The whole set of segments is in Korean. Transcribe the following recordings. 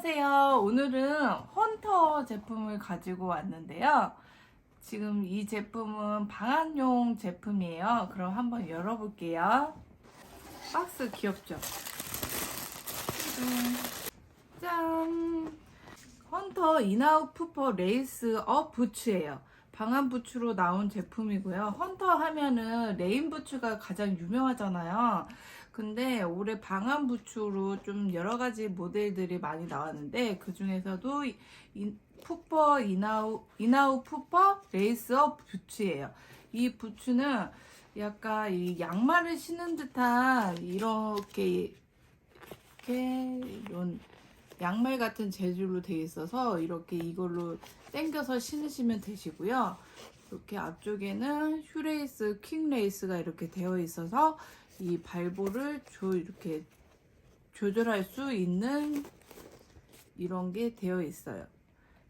안녕하세요. 오늘은 헌터 제품을 가지고 왔는데요. 지금 이 제품은 방한용 제품이에요. 그럼 한번 열어볼게요. 박스 귀엽죠? 음, 짠! 헌터 인아웃 푸퍼 레이스 업 부츠예요. 방한 부츠로 나온 제품이고요. 헌터 하면은 레인 부츠가 가장 유명하잖아요. 근데 올해 방한 부츠로 좀 여러 가지 모델들이 많이 나왔는데 그 중에서도 이- 이 푸퍼 인아웃 인아웃 푸퍼 레이스업 부츠예요. 이 부츠는 약간 이 양말을 신는 듯한 이렇게 이렇게 이런 양말 같은 재질로 되어 있어서 이렇게 이걸로 당겨서 신으시면 되시고요. 이렇게 앞쪽에는 슈레이스, 킹레이스가 이렇게 되어 있어서 이 발볼을 조 이렇게 조절할 수 있는 이런 게 되어 있어요.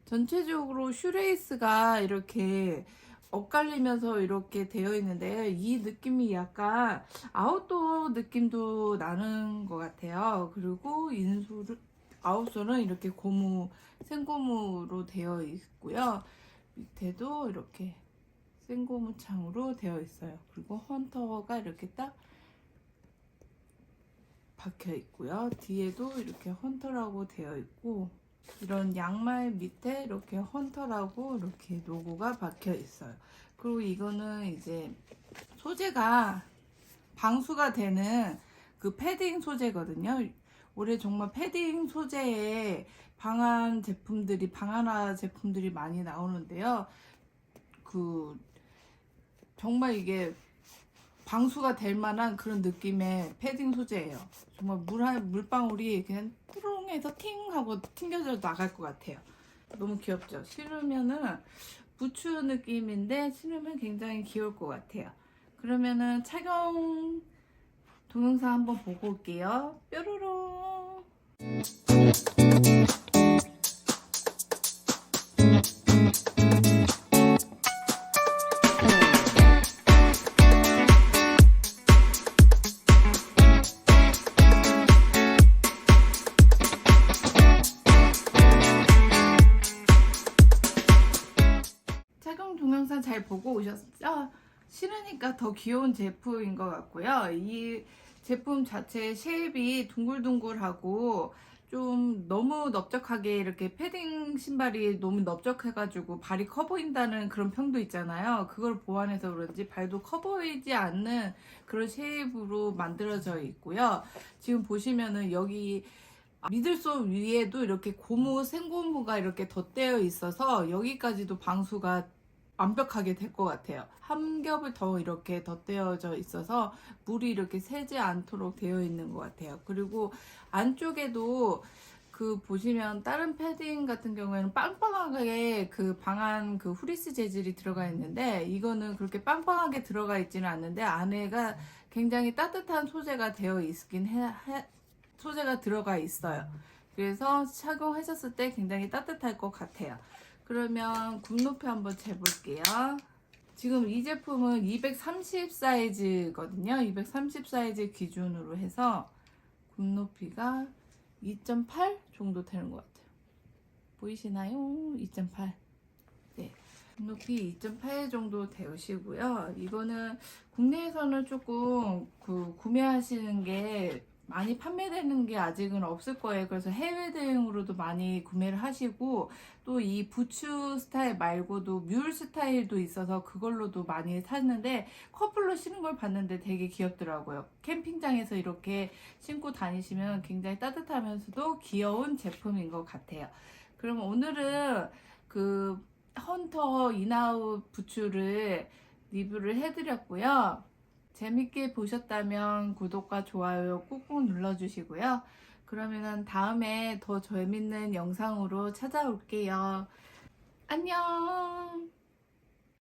전체적으로 슈레이스가 이렇게 엇갈리면서 이렇게 되어 있는데 이 느낌이 약간 아웃도어 느낌도 나는 것 같아요. 그리고 인솔 아웃솔은 이렇게 고무 생고무로 되어 있고요. 밑에도 이렇게 생고무 창으로 되어 있어요. 그리고 헌터가 이렇게 딱 박혀 있고요. 뒤에도 이렇게 헌터라고 되어 있고 이런 양말 밑에 이렇게 헌터라고 이렇게 로고가 박혀 있어요. 그리고 이거는 이제 소재가 방수가 되는 그 패딩 소재거든요. 올해 정말 패딩 소재의 방한 제품들이 방한화 제품들이 많이 나오는데요. 그 정말 이게 방수가 될 만한 그런 느낌의 패딩 소재예요. 정말 물 한 물방울이 그냥 뚜렁해서 팅 하고 튕겨져 나갈 것 같아요. 너무 귀엽죠? 신으면은 부츠 느낌인데 신으면 굉장히 귀여울 것 같아요. 그러면은 착용 동영상 한번 보고 올게요. 뾰로롱. 잘 보고 오셨죠? 신으니까 더 귀여운 제품인 것 같고요. 이 제품 자체 쉐입이 둥글둥글하고 좀 너무 넓적하게 이렇게 패딩 신발이 너무 넓적해가지고 발이 커 보인다는 그런 평도 있잖아요. 그걸 보완해서 그런지 발도 커 보이지 않는 그런 쉐입으로 만들어져 있고요. 지금 보시면은 여기 미들솔 위에도 이렇게 고무 생고무가 이렇게 덧대어 있어서 여기까지도 방수가 완벽하게 될 것 같아요. 한 겹을 더 이렇게 덧대어져 있어서 물이 이렇게 새지 않도록 되어 있는 것 같아요. 그리고 안쪽에도 그 보시면 다른 패딩 같은 경우에는 빵빵하게 그 방한 그 후리스 재질이 들어가 있는데 이거는 그렇게 빵빵하게 들어가 있지는 않는데 안에가 굉장히 따뜻한 소재가 되어 있긴 해, 해- 소재가 들어가 있어요. 그래서 착용하셨을 때 굉장히 따뜻할 것 같아요. 그러면 굽높이 한번 재볼게요. 지금 이 제품은 230 사이즈거든요. 230 사이즈 기준으로 해서 굽높이가 2.8 정도 되는 것 같아요. 보이시나요? 2.8. 네. 굽높이 2.8 정도 되시고요. 이거는 국내에서는 조금 그 구매하시는 게 많이 판매되는 게 아직은 없을 거예요. 그래서 해외 대행으로도 많이 구매를 하시고 또 이 부츠 스타일 말고도 뮬 스타일도 있어서 그걸로도 많이 샀는데 커플로 신은 걸 봤는데 되게 귀엽더라고요. 캠핑장에서 이렇게 신고 다니시면 굉장히 따뜻하면서도 귀여운 제품인 것 같아요. 그럼 오늘은 그 헌터 인아웃 부츠를 리뷰를 해드렸고요. 재밌게 보셨다면 구독과 좋아요 꾹꾹 눌러주시고요. 그러면은 다음에 더 재밌는 영상으로 찾아올게요. 안녕!